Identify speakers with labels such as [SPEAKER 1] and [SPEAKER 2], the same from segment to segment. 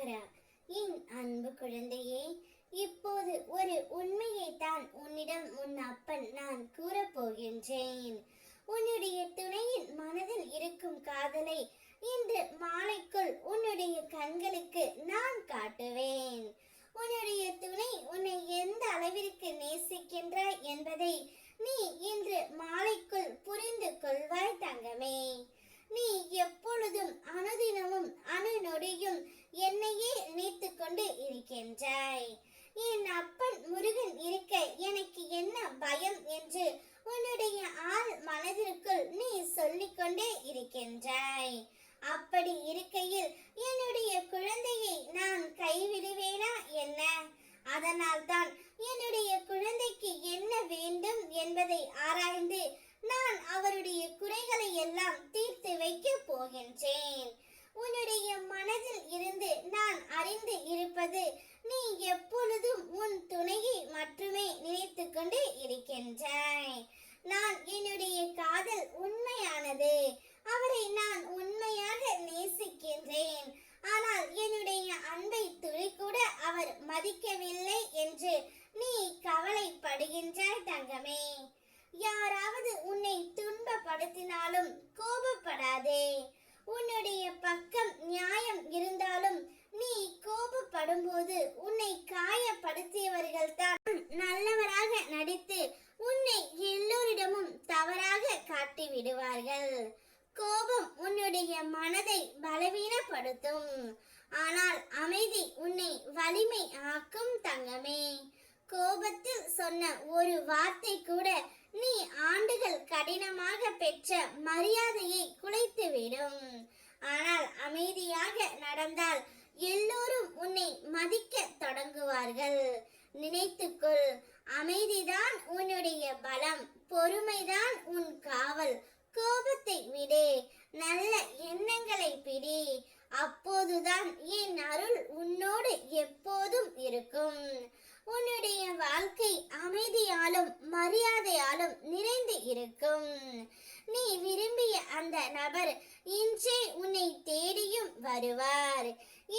[SPEAKER 1] அரோகரா என் அன்பு குழந்தையே இப்போது ஒரு உண்மையை தான் உன்னிடம் உன் அப்பன் நான் கூறப் போகின்றேன். உன்னுடைய துணையின் மனதில் இருக்கும் காதலை இன்று மாலைக்குள் உன்னுடைய கண்களுக்கு நான் காட்டுவேன். உன்னுடைய துணை உன்னை எந்த அளவிற்கு நேசிக்கின்றாய் என்பதை நீ இன்று மாலைக்குள் புரிந்து கொள்வாய் தங்கமே. நீ எப்பொழுதும் அனுதினம் அணு நொடியும் என்னையே நினைத்துக் கொண்டு இருக்கின்றாய். என் அப்பன் முருகன் இருக்க எனக்கு என்ன பயம் என்று உன்னுடைய ஆள் மனதிற்குள் நீ சொல்லிக்கொண்டே இருக்கின்றாய். அப்படி இருக்கையில் என்னுடைய குழந்தையை நான் கைவிடுவேனா என்ன? அதனால்தான் என்னுடைய குழந்தைக்கு என்ன வேண்டும் என்பதை ஆராய்ந்து நான் அவருடைய குறைகளை எல்லாம் தீர்த்து வைக்க போகின்றேன். உன்னுடைய மனதில் இருந்து நான் அறிந்து இருப்பது நீ எப்பொழுதும் உன் துணையை மட்டுமே நினைத்து கொண்டு இருக்கின்றாய். நான் என்னுடைய காதல் உண்மையானது. அவரை நான் உண்மையாக நேசிக்கின்றேன். ஆனால் என்னுடைய அன்பை துளி கூட அவர் மதிக்கவில்லை என்று நீ கவலைப்படுகின்றாய் தங்கமே. யாராவது உன்னை துன்பப்படுத்தினாலும் கோபப்படாதே. உன்னுடைய பக்கம் நியாயம் இருந்தாலும் நீ கோபப்படும் போது உன்னை காயப்படுத்தியவர்கள் தான் தவறாக காட்டி விடுவார்கள். கோபம் உன்னுடைய மனதை பலவீனப்படுத்தும். ஆனால் அமைதி உன்னை வலிமை ஆக்கும் தங்கமே. கோபத்தில் சொன்ன ஒரு வார்த்தை கூட நீ ஆண்டுகள் கடினமாக பெற்ற மரியாதையை குலைத்துவிடும். ஆனால் அமைதியாக நடந்தால் எல்லோரும் உன்னை மதிக்க தொடங்குவார்கள். நினைத்துக்கொள் அமைதிதான் உன்னுடைய பலம் பொறுமைதான் உன் விடு நல்ல எண்ணங்களை பிடி. அப்போதுதான் என் அருள் உன்னோடு எப்போதும் இருக்கும். உன்னுடைய வாழ்க்கை அமைதியாலும் மரியாதையாலும் நிறைந்து இருக்கும். நீ விரும்பிய அந்த நபர் இன்றே உன்னை தேடியும் வருவார்.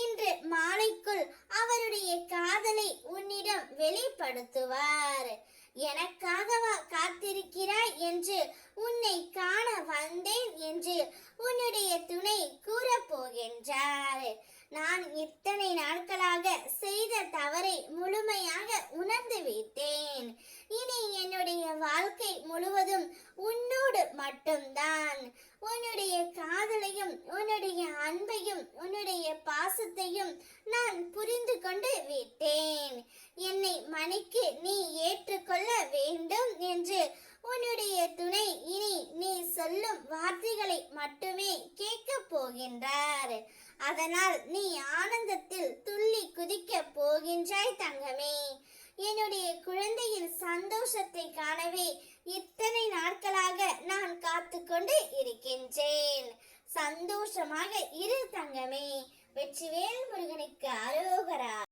[SPEAKER 1] இன்று மாலைக்குள் அவருடைய காதலை உன்னிடம் வெளிப்படுத்துவார். எனக்காகவா காத்திருக்கிறாய் என்று உன்னை காண வந்தேன் என்று உன்னுடைய துணை கூறப்போகின்றார். நான் இத்தனை நாட்களாக செய்த தவறை முழுமையாக உணர்ந்து விட்டேன். இனி என்னுடைய வாழ்க்கை முழுவதும் உன்னோடு மட்டும்தான். உன்னுடைய காதலையும் உன்னுடைய அன்பையும் உன்னுடைய பாசத்தையும் நான் புரிந்து கொண்டு விட்டேன். என்னை மணிக்கு நீ ஏற்று வேண்டும் என்று உன்னுடைய துணை இனி நீ சொல்லும் வார்த்தைகளை மட்டுமே கேட்கப் போகின்றார். அதனால் நீ ஆனந்தத்தில் துள்ளி குதிக்க போகின்றாய் தங்கமே. என்னுடைய குழந்தையின் சந்தோஷத்தை காணவே இத்தனை நாட்களாக நான் காத்து கொண்டு இருக்கின்றேன். சந்தோஷமாக இரு தங்கமே. வெற்றிவேல் முருகனுக்கு அரோகரா.